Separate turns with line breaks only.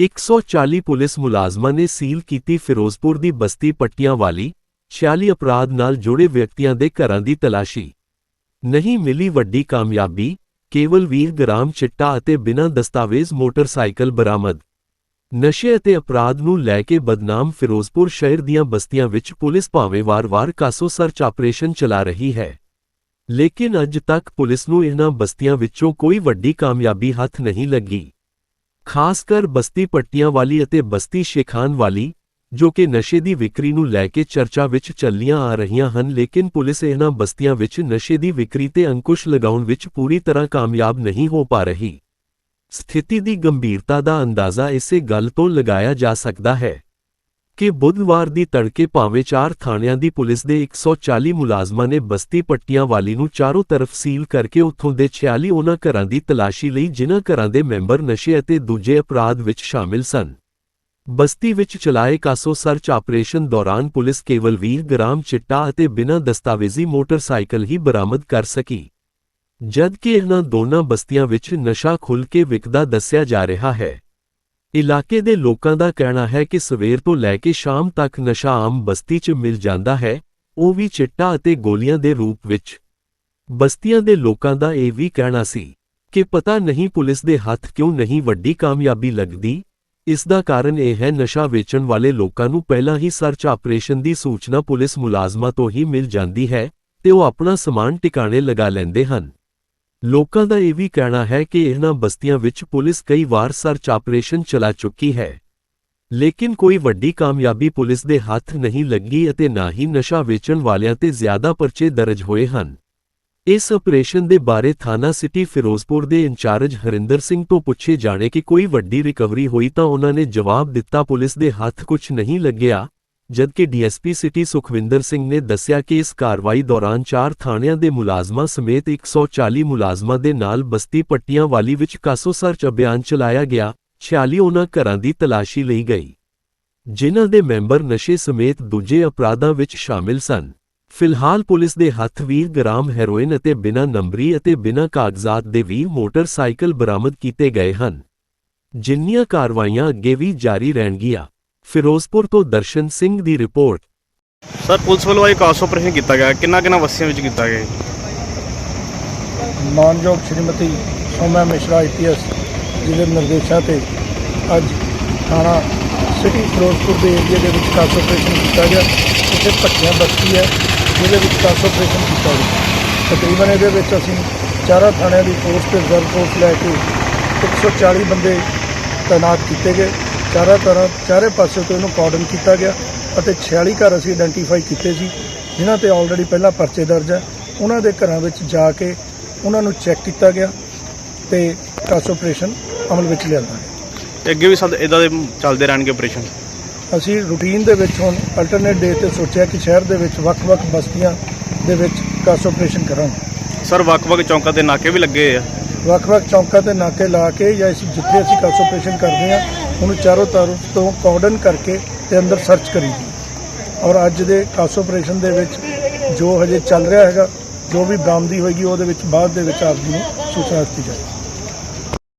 ਇੱਕ ਸੌ ਚਾਲੀ ਪੁਲਿਸ ਮੁਲਾਜ਼ਮਾਂ ਨੇ ਸੀਲ ਕੀਤੀ ਫਿਰੋਜ਼ਪੁਰ ਦੀ ਬਸਤੀ ਪੱਟੀਆਂ ਵਾਲੀ 46 ਅਪਰਾਧ ਨਾਲ ਜੁੜੇ ਵਿਅਕਤੀਆਂ ਦੇ ਘਰਾਂ ਦੀ ਤਲਾਸ਼ੀ। ਨਹੀਂ ਮਿਲੀ ਵੱਡੀ ਕਾਮਯਾਬੀ, ਕੇਵਲ 20 ਗ੍ਰਾਮ ਚਿੱਟਾ ਅਤੇ ਬਿਨਾਂ ਦਸਤਾਵੇਜ਼ ਮੋਟਰਸਾਈਕਲ ਬਰਾਮਦ। ਨਸ਼ੇ ਅਤੇ ਅਪਰਾਧ ਨੂੰ ਲੈ ਕੇ ਬਦਨਾਮ ਫਿਰੋਜ਼ਪੁਰ ਸ਼ਹਿਰ ਦੀਆਂ ਬਸਤੀਆਂ ਵਿੱਚ ਪੁਲਿਸ ਭਾਵੇਂ ਵਾਰ-ਵਾਰ ਕਾਸੋ ਸਰਚ ਆਪਰੇਸ਼ਨ ਚਲਾ ਰਹੀ ਹੈ। ਲੇਕਿਨ ਅੱਜ ਤੱਕ ਪੁਲਿਸ ਨੂੰ ਇਹਨਾਂ ਬਸਤੀਆਂ ਵਿੱਚੋਂ ਕੋਈ ਵੱਡੀ ਕਾਮਯਾਬੀ ਹੱਥ ਨਹੀਂ ਲੱਗੀ। ਖਾਸ ਕਰ ਬਸਤੀ ਪੱਟੀਆਂ ਵਾਲੀ ਅਤੇ ਬਸਤੀ ਸ਼ੇਖਾਨ ਵਾਲੀ, ਜੋ ਕਿ ਨਸ਼ੇ ਦੀ ਵਿਕਰੀ ਨੂੰ ਲੈ ਕੇ ਚਰਚਾ ਵਿੱਚ ਚੱਲੀਆਂ ਆ ਰਹੀਆਂ ਹਨ, ਲੇਕਿਨ ਪੁਲਿਸ ਇਹਨਾਂ ਬਸਤੀਆਂ ਵਿੱਚ ਨਸ਼ੇ ਦੀ ਵਿਕਰੀ ਤੇ ਅੰਕੁਸ਼ ਲਗਾਉਣ ਵਿੱਚ ਪੂਰੀ ਤਰ੍ਹਾਂ ਕਾਮਯਾਬ ਨਹੀਂ ਹੋ ਪਾ ਰਹੀ। ਸਥਿਤੀ ਦੀ ਗੰਭੀਰਤਾ ਦਾ ਅੰਦਾਜ਼ਾ ਇਸੇ ਗੱਲ ਤੋਂ ਲਗਾਇਆ ਜਾ ਸਕਦਾ ਹੈ ਕਿ ਬੁੱਧਵਾਰ ਦੀ ਤੜਕੇ ਭਾਵੇਂ ਚਾਰ ਥਾਣਿਆਂ ਦੀ ਪੁਲਿਸ ਦੇ 140 ਮੁਲਾਜ਼ਮਾਂ ਨੇ ਬਸਤੀ ਪੱਟੀਆਂ ਵਾਲੀ ਨੂੰ ਚਾਰੋਂ ਤਰਫ ਸੀਲ ਕਰਕੇ ਉੱਥੋਂ ਦੇ 46 ਉਹਨਾਂ ਘਰਾਂ ਦੀ ਤਲਾਸ਼ੀ ਲਈ ਜਿਨ੍ਹਾਂ ਘਰਾਂ ਦੇ ਮੈਂਬਰ ਨਸ਼ੇ ਅਤੇ ਦੂਜੇ ਅਪਰਾਧ ਵਿੱਚ ਸ਼ਾਮਿਲ ਸਨ। ਬਸਤੀ ਵਿੱਚ ਚਲਾਏ ਕਾਸੋ ਸਰਚ ਆਪਰੇਸ਼ਨ ਦੌਰਾਨ ਪੁਲਿਸ ਕੇਵਲ 20 ਗ੍ਰਾਮ, ਚਿੱਟਾ ਅਤੇ ਬਿਨਾਂ ਦਸਤਾਵੇਜ਼ੀ ਮੋਟਰਸਾਈਕਲ ਹੀ ਬਰਾਮਦ ਕਰ ਸਕੀ। ਜਦ ਕਿ ਇਹਨਾਂ ਦੋਨਾਂ ਬਸਤੀਆਂ ਵਿੱਚ ਨਸ਼ਾ ਖੁੱਲ੍ਹ ਕੇ ਵਿਕਦਾ ਦੱਸਿਆ ਜਾ ਰਿਹਾ ਹੈ। ਇਲਾਕੇ ਦੇ ਲੋਕਾਂ ਦਾ ਕਹਿਣਾ ਹੈ ਕਿ ਸਵੇਰ ਤੋਂ ਲੈ ਕੇ ਸ਼ਾਮ ਤੱਕ ਨਸ਼ਾ ਆਮ ਬਸਤੀ 'ਚ ਮਿਲ ਜਾਂਦਾ ਹੈ, ਉਹ ਵੀ ਚਿੱਟਾ ਅਤੇ ਗੋਲੀਆਂ ਦੇ ਰੂਪ ਵਿੱਚ। ਬਸਤੀਆਂ ਦੇ ਲੋਕਾਂ ਦਾ ਇਹ ਵੀ ਕਹਿਣਾ ਸੀ ਕਿ ਪਤਾ ਨਹੀਂ ਪੁਲਿਸ ਦੇ ਹੱਥ ਕਿਉਂ ਨਹੀਂ ਵੱਡੀ ਕਾਮਯਾਬੀ ਲੱਗਦੀ। ਇਸ ਦਾ ਕਾਰਨ ਇਹ ਹੈ ਨਸ਼ਾ ਵੇਚਣ ਵਾਲੇ ਲੋਕਾਂ ਨੂੰ ਪਹਿਲਾਂ ਹੀ ਸਰਚ ਆਪਰੇਸ਼ਨ ਦੀ ਸੂਚਨਾ ਪੁਲਿਸ ਮੁਲਾਜ਼ਮਾਂ ਤੋਂ ਹੀ ਮਿਲ ਜਾਂਦੀ ਹੈ ਤੇ ਉਹ ਆਪਣਾ ਸਮਾਨ ਟਿਕਾਣੇ ਲਗਾ ਲੈਂਦੇ ਹਨ। ਲੋਕਾਂ ਦਾ ਇਹ ਵੀ ਕਹਿਣਾ ਹੈ ਕਿ ਇਹਨਾਂ ਬਸਤੀਆਂ ਵਿੱਚ ਪੁਲਿਸ ਕਈ ਵਾਰ ਸਰਚ ਆਪਰੇਸ਼ਨ ਚਲਾ ਚੁੱਕੀ ਹੈ। ਲੇਕਿਨ ਕੋਈ ਵੱਡੀ ਕਾਮਯਾਬੀ ਪੁਲਿਸ ਦੇ ਹੱਥ ਨਹੀਂ ਲੱਗੀ ਅਤੇ ਨਾ ਹੀ ਨਸ਼ਾ ਵੇਚਣ ਵਾਲਿਆਂ ਤੇ ਜ਼ਿਆਦਾ ਪਰਚੇ ਦਰਜ ਹੋਏ ਹਨ। ਇਸ ਆਪਰੇਸ਼ਨ ਦੇ ਬਾਰੇ ਥਾਣਾ ਸਿਟੀ ਫਿਰੋਜ਼ਪੁਰ ਦੇ ਇੰਚਾਰਜ ਹਰਿੰਦਰ ਸਿੰਘ ਤੋਂ ਪੁੱਛੇ ਜਾਣੇ ਕਿ ਕੋਈ ਵੱਡੀ ਰਿਕਵਰੀ ਹੋਈ ਤਾਂ ਉਹਨਾਂ ਨੇ ਜਵਾਬ ਦਿੱਤਾ, ਪੁਲਿਸ ਦੇ ਹੱਥ ਕੁਝ ਨਹੀਂ ਲੱਗਿਆ। ਜਦਕਿ ਡੀਐਸਪੀ ਸਿਟੀ ਸੁਖਵਿੰਦਰ ਸਿੰਘ ਨੇ ਦੱਸਿਆ ਕਿ ਇਸ ਕਾਰਵਾਈ ਦੌਰਾਨ ਚਾਰ ਥਾਣਿਆਂ ਦੇ ਮੁਲਾਜ਼ਮਾਂ ਸਮੇਤ 140 ਮੁਲਾਜ਼ਮਾਂ ਦੇ ਨਾਲ ਬਸਤੀ ਪੱਟੀਆਂ ਵਾਲੀ ਵਿੱਚ ਕਾਸੋ ਸਰਚ ਅਭਿਆਨ ਚਲਾਇਆ ਗਿਆ 46 ਉਹਨਾਂ ਘਰਾਂ ਦੀ ਤਲਾਸ਼ੀ ਲਈ ਗਈ। ਜਿਨ੍ਹਾਂ ਦੇ ਮੈਂਬਰ ਨਸ਼ੇ ਸਮੇਤ ਦੂਜੇ ਅਪਰਾਧਾਂ ਵਿੱਚ ਸ਼ਾਮਿਲ ਸਨ। ਫਿਲਹਾਲ ਪੁਲਿਸ ਦੇ ਹੱਥ 20 ਗ੍ਰਾਮ ਹੈਰੋਇਨ ਅਤੇ ਬਿਨਾਂ ਨੰਬਰੀ ਅਤੇ ਬਿਨਾਂ ਕਾਗਜ਼ਾਤ ਦੇ 20 ਮੋਟਰਸਾਈਕਲ ਬਰਾਮਦ ਕੀਤੇ ਗਏ ਹਨ। ਜਿੰਨੀਆਂ ਕਾਰਵਾਈਆਂ ਅੱਗੇ ਵੀ ਜਾਰੀ ਰਹਿਣਗੀਆਂ। ਫਿਰੋਜ਼ਪੁਰ ਤੋਂ ਦਰਸ਼ਨ ਸਿੰਘ ਦੀ ਰਿਪੋਰਟ।
ਸਰ ਪੁਲਿਸ ਵੱਲੋਂ ਇਹ ਕਾਸ ਆਪਰੇਸ਼ਨ ਕੀਤਾ ਗਿਆ। ਕਿੰਨਾ ਕਿੰਨਾ ਵਸੀਆਂ ਵਿੱਚ ਕੀਤਾ ਗਿਆ?
ਮਾਨਯੋਗ ਸ਼੍ਰੀਮਤੀ ਸੋਮਾ ਮਿਸ਼ਰਾ ਆਈਪੀਐਸ ਜੀ ਦੇ ਨਿਰਦੇਸ਼ਾਂ ਤੇ ਅੱਜ ਥਾਣਾ ਸਿਟੀ ਫਿਰੋਜ਼ਪੁਰ ਦੇ ਏਰੀਆ ਦੇ ਵਿੱਚ ਕਾਸ ਆਪਰੇਸ਼ਨ ਕੀਤਾ ਗਿਆ। ਇੱਥੇ ਭੱਟੀਆਂ ਬਸਤੀ ਹੈ ਜਿਹਦੇ ਵਿੱਚ ਕਾਸ ਆਪਰੇਸ਼ਨ ਕੀਤਾ ਗਿਆ। ਤਕਰੀਬਨ ਇਹਦੇ ਵਿੱਚ ਅਸੀਂ ਚਾਰਾਂ ਥਾਣਿਆਂ ਦੀ ਫੋਰਸ ਤੇ ਰਿਜ਼ਰਵ ਫੋਰਸ ਲੈ ਕੇ 140 ਬੰਦੇ ਤਾਇਨਾਤ ਕੀਤੇ ਗਏ। ਚਾਰਾਂ ਤਰ੍ਹਾਂ ਚਾਰੇ ਪਾਸੇ ਤੋਂ ਇਹਨੂੰ ਕਾਰਡਨ ਕੀਤਾ ਗਿਆ ਅਤੇ 46 ਘਰ ਅਸੀਂ ਆਇਡੈਂਟੀਫਾਈ ਕੀਤੇ ਸੀ ਜਿਨ੍ਹਾਂ ਤੇ ਆਲਰੇਡੀ ਪਹਿਲਾਂ ਪਰਚੇ ਦਰਜ ਹੈ। ਉਹਨਾਂ ਦੇ ਘਰਾਂ ਵਿੱਚ ਜਾ ਕੇ ਉਹਨਾਂ ਨੂੰ ਚੈੱਕ ਕੀਤਾ ਗਿਆ ਤੇ ਕਾਸ ਆਪਰੇਸ਼ਨ ਅਮਲ ਵਿੱਚ ਲਿਆਂਦਾ ਗਿਆ।
ਅੱਗੇ ਵੀ ਸਦ ਇਦਾਂ ਦੇ ਚੱਲਦੇ ਰਹਿਣਗੇ ਆਪਰੇਸ਼ਨ
ਅਸੀਂ ਰੂਟੀਨ ਦੇ ਵਿੱਚ ਹੁਣ ਅਲਟਰਨੇਟ ਡੇ ਤੇ ਸੋਚਿਆ ਕਿ ਸ਼ਹਿਰ ਦੇ ਵਿੱਚ ਵੱਖ-ਵੱਖ ਬਸਤੀਆਂ ਦੇ ਵਿੱਚ ਕਾਸ ਆਪਰੇਸ਼ਨ ਕਰਾਂਗੇ।
ਸਰ ਵੱਖ-ਵੱਖ ਚੌਂਕਾਂ ਤੇ ਨਾਕੇ ਵੀ ਲੱਗੇ ਆ।
ਵੱਖ-ਵੱਖ ਚੌਂਕਾਂ ਤੇ ਨਾਕੇ ਲਾ ਕੇ ਜਾਂ ਜਿੱਥੇ ਅਸੀਂ ਕਾਸ ਆਪਰੇਸ਼ਨ ਕਰਦੇ ਹਾਂ ਉਹਨੂੰ ਚਾਰੋਂ ਤਰਫ ਤੋਂ ਕਾਰਡਨ ਕਰਕੇ ਤੇ ਅੰਦਰ ਸਰਚ ਕਰੀਦੀ ਔਰ ਅੱਜ ਦੇ ਕਾਸ ਆਪਰੇਸ਼ਨ ਦੇ ਵਿੱਚ ਜੋ ਹਜੇ ਚੱਲ ਰਿਹਾ ਹੈਗਾ, ਜੋ ਵੀ ਬਰਾਮਦੀ ਹੋਏਗੀ, ਉਹਦੇ ਵਿੱਚ ਬਾਅਦ ਦੇ ਵਿੱਚ ਆਪ ਜੀ ਨੂੰ ਸੂਚਨਾ ਦਿੱਤੀ ਜਾਏਗੀ।